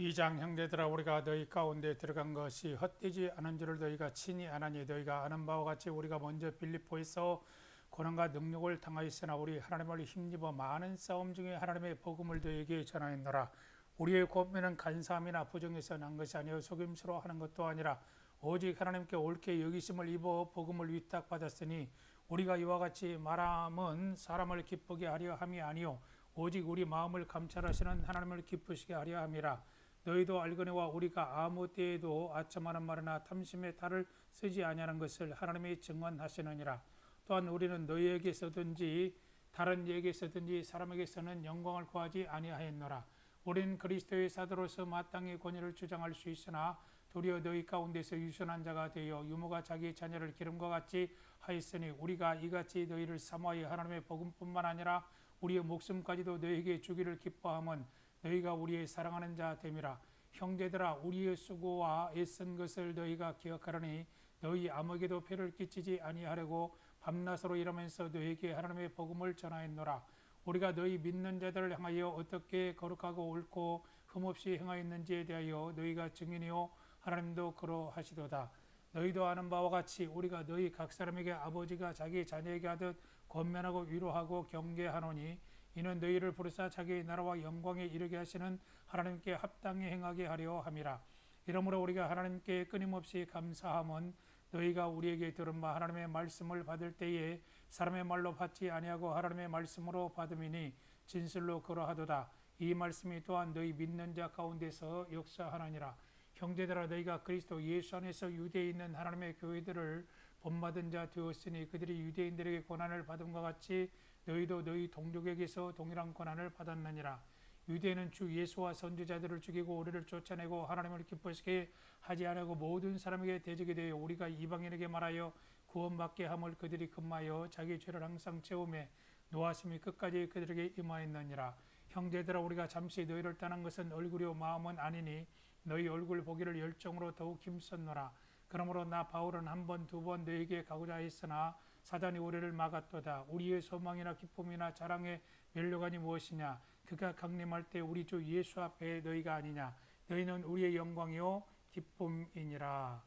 이장 형제들아 우리가 너희 가운데 들어간 것이 헛되지 않은 줄을 너희가 친히 아나니 너희가 아는 바와 같이 우리가 먼저 빌립보에서 고난과 능력을 당하였으나 우리 하나님을 힘입어 많은 싸움 중에 하나님의 복음을 너희에게 전하였노라. 우리의 고민은 간사함이나 부정에서 난 것이 아니요 속임수로 하는 것도 아니라 오직 하나님께 옳게 여기심을 입어 복음을 위탁받았으니 우리가 이와 같이 말함은 사람을 기쁘게 하려 함이 아니요 오직 우리 마음을 감찰하시는 하나님을 기쁘시게 하려 함이라 너희도 알거니와 우리가 아무 때에도 아첨하는 말이나 탐심의 탈을 쓰지 아니하는 것을 하나님이 증언하시느니라. 또한 우리는 너희에게서든지 다른 이에게서든지 사람에게서는 영광을 구하지 아니하였노라. 우리는 그리스도의 사도로서 마땅히 권위를 주장할 수 있으나 도리어 너희 가운데서 유선한 자가 되어 유모가 자기 자녀를 기름과 같이 하였으니 우리가 이같이 너희를 사모하여 하나님의 복음뿐만 아니라 우리의 목숨까지도 너희에게 주기를 기뻐함은 너희가 우리의 사랑하는 자 됨이라. 형제들아 우리의 수고와 애쓴 것을 너희가 기억하려니 너희 아무에게도 폐를 끼치지 아니하려고 밤낮으로 일하면서 너희에게 하나님의 복음을 전하였노라. 우리가 너희 믿는 자들을 향하여 어떻게 거룩하고 옳고 흠없이 행하였는지에 대하여 너희가 증인이요 하나님도 그러하시도다. 너희도 아는 바와 같이 우리가 너희 각 사람에게 아버지가 자기 자녀에게 하듯 권면하고 위로하고 경계하노니 이는 너희를 부르사 자기의 나라와 영광에 이르게 하시는 하나님께 합당히 행하게 하려 함이라. 이러므로 우리가 하나님께 끊임없이 감사함은 너희가 우리에게 들은 바 하나님의 말씀을 받을 때에 사람의 말로 받지 아니하고 하나님의 말씀으로 받음이니 진실로 그러하도다. 이 말씀이 또한 너희 믿는 자 가운데서 역사하나니라. 형제들아 너희가 그리스도 예수 안에서 유대에 있는 하나님의 교회들을 본받은 자 되었으니 그들이 유대인들에게 고난을 받음과 같이 너희도 너희 동족에게서 동일한 고난을 받았느니라. 유대인은 주 예수와 선지자들을 죽이고 우리를 쫓아내고 하나님을 기쁘시게 하지 않고 모든 사람에게 대적이 되어 우리가 이방인에게 말하여 구원받게 함을 그들이 금하여 자기 죄를 항상 채우매 노하심이 끝까지 그들에게 임하였느니라. 형제들아 우리가 잠시 너희를 떠난 것은 얼굴이요 마음은 아니니 너희 얼굴 보기를 열정으로 더욱 힘썼노라 그러므로 나 바울은 한 번 두 번 너에게 가고자 했으나 사단이 우리를 막았도다. 우리의 소망이나 기쁨이나 자랑의 멸류관이 무엇이냐? 그가 강림할 때 우리 주 예수 앞에 너희가 아니냐? 너희는 우리의 영광이요 기쁨이니라